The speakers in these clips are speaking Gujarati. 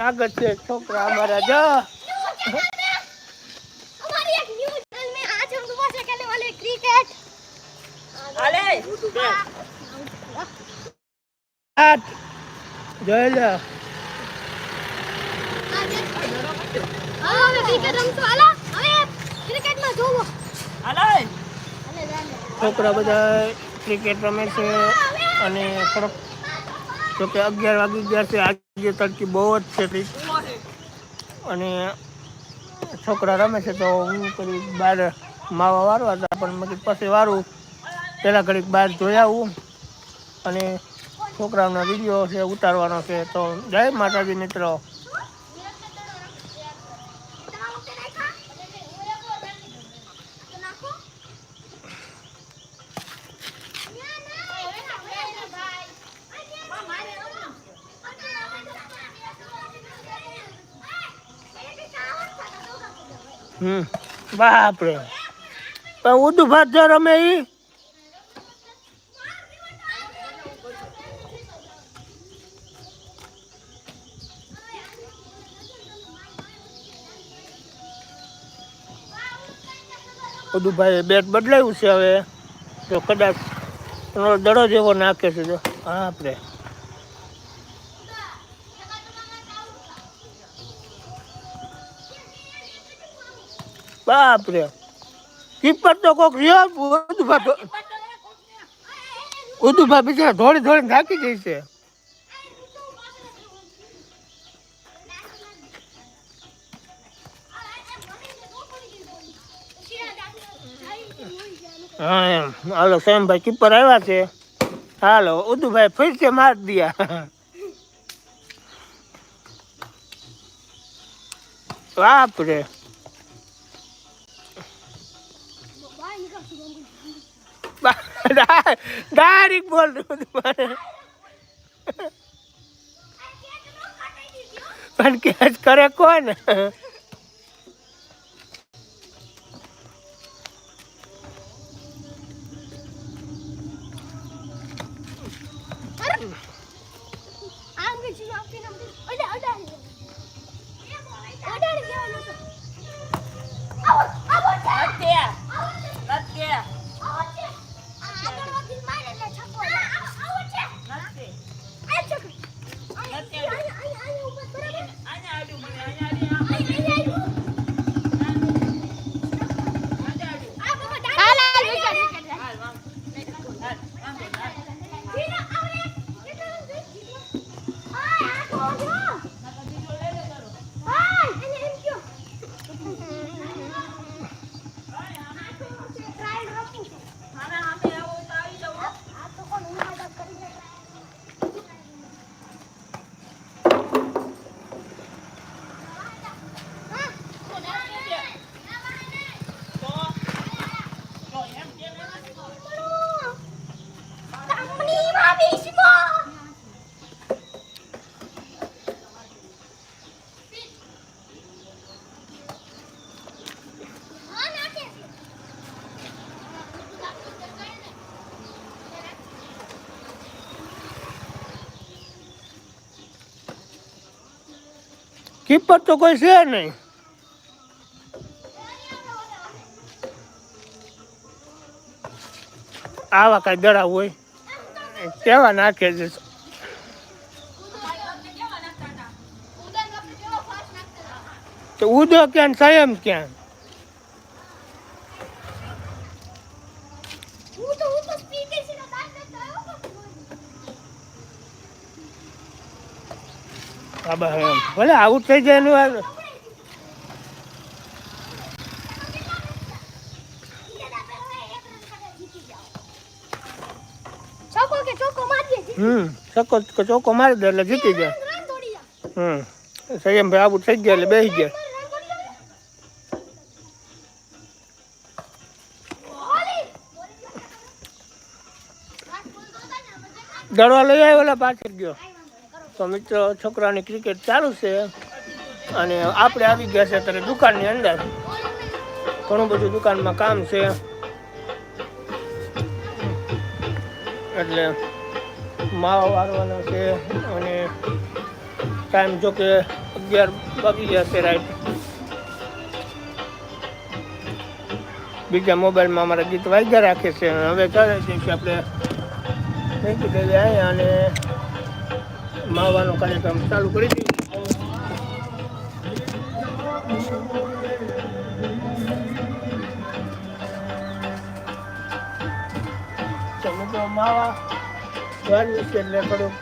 સ્વાગત છે છોકરા અમારા જો हमारी एक न्यू चैनल में आज हम सुबह से खेलने वाले क्रिकेट હાથ જોઈ લો હવે અમે ક્રિકેટ રમશું હાલો હવે ક્રિકેટમાં જોવો છોકરા બધા ક્રિકેટ રમે છે અને થોડોક તો કે અગિયાર વાગી ગયા છે, આજે તડકી બહુ જ છે અને છોકરા રમે છે તો હું કરી બહાર માવા વારવા હતા, પણ મેં પછી વારું. પહેલાં ઘડીક બહાર જોઈ આવું. અને છોકરાઓના વીડિયો છે ઉતારવાનો છે, તો જય માતાજી મિત્રો. હમ. બાપરે. પણ ઉદુ ભાત જો રમે ઈ. ઉદુભાઈ બેટ બદલાયું છે હવે. તો કદાચ દડો જેવો નાખે છે જો. બાપરે. કીપર તો કોક રહ્યો ઉદુભા ઉદુભા બિચારા ધોળી ધોળી થાકી જાય છે. હા, એમ. હાલો શ્યામભાઈ કીપર આવ્યા છે. હાલો ઉદુભાઈ છે માર દિયા. બાપરે. ડાયરેક્ટ બોલ પણ કેચ કરે કોણ? કીપર તો કોઈ છે નહીં આવા કઈ દડા હોય કેવા નાખે છે? તો ઉદો ક્યાં સંયમ ક્યાં? ભલે આઉટ થઈ જાય એનું આ- ચોકો કે ચોકો મારીએ જીતી હમ. સકો ચોકો મારી દે એટલે જીતી જાય. હમ. સંયમભાઈ આઉટ થઈ ગયા એટલે બેસી ગયા. દડવા લઈ આવ્યો એટલે પાછળ ગયો. તો મિત્રો, છોકરાની ક્રિકેટ ચાલુ છે. અને આપણે આવી ગયા છે અત્યારે દુકાનની અંદર. ઘણું બધું દુકાનમાં કામ છે. એટલે માવા વારવાનો છે અને ટાઈમ જો કે અગિયાર વાગી છે રાઈટ. બીજા મોબાઈલમાં અમારા ગીત વાગ્યા રાખે છે અને હવે ચાલે છે કે આપણે મૂકી દઈએ અને માવાનો કાર્યક્રમ ચાલુ કરી દઈએ. માવા વાળ્યું છે એટલે થોડુંક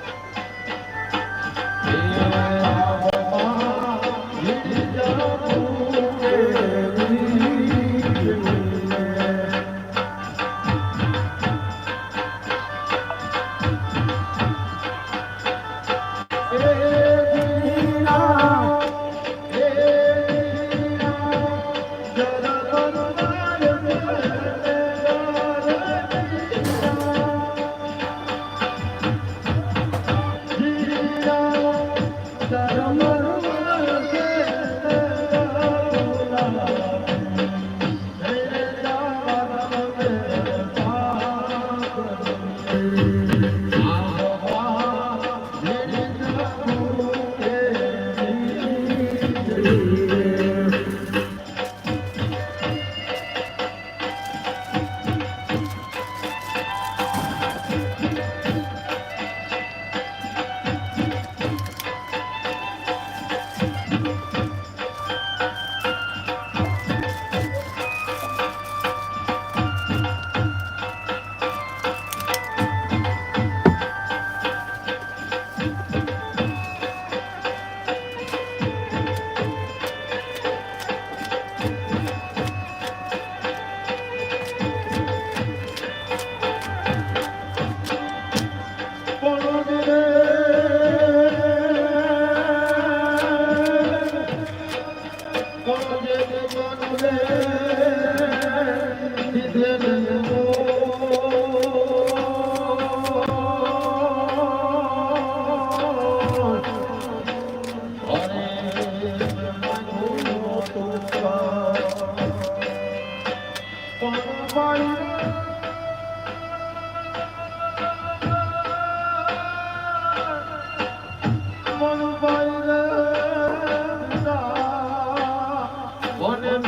WhatsApp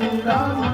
recharge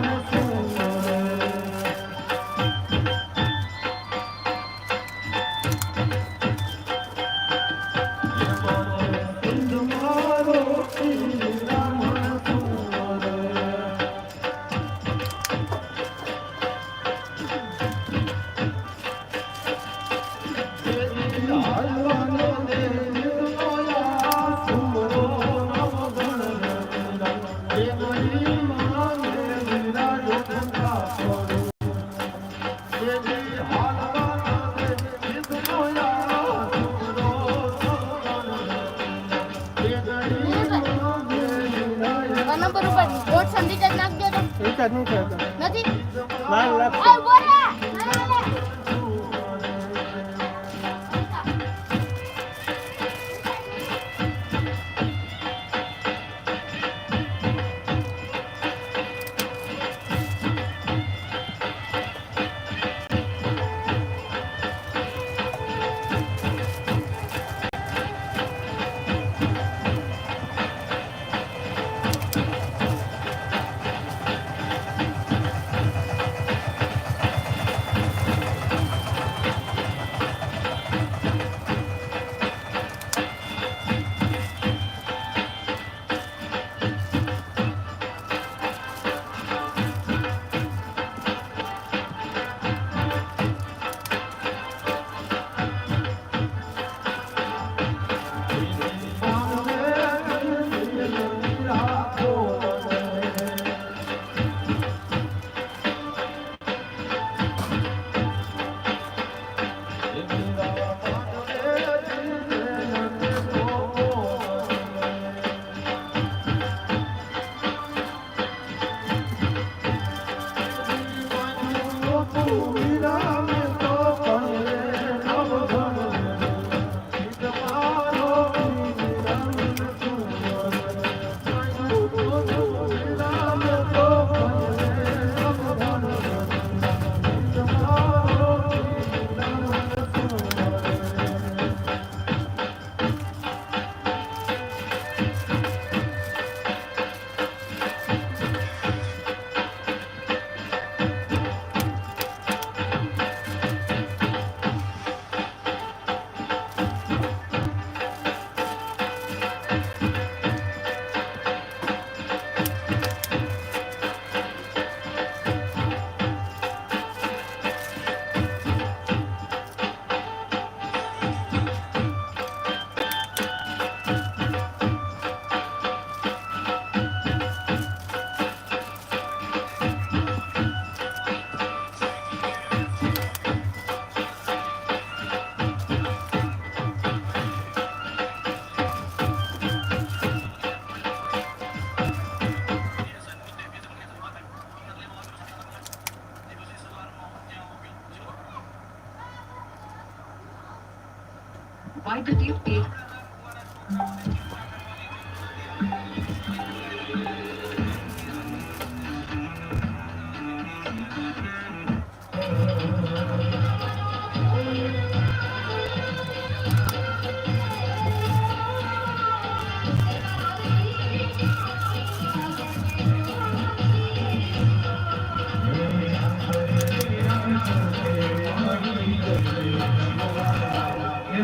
Rádio P.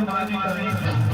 É mais, mais, mais.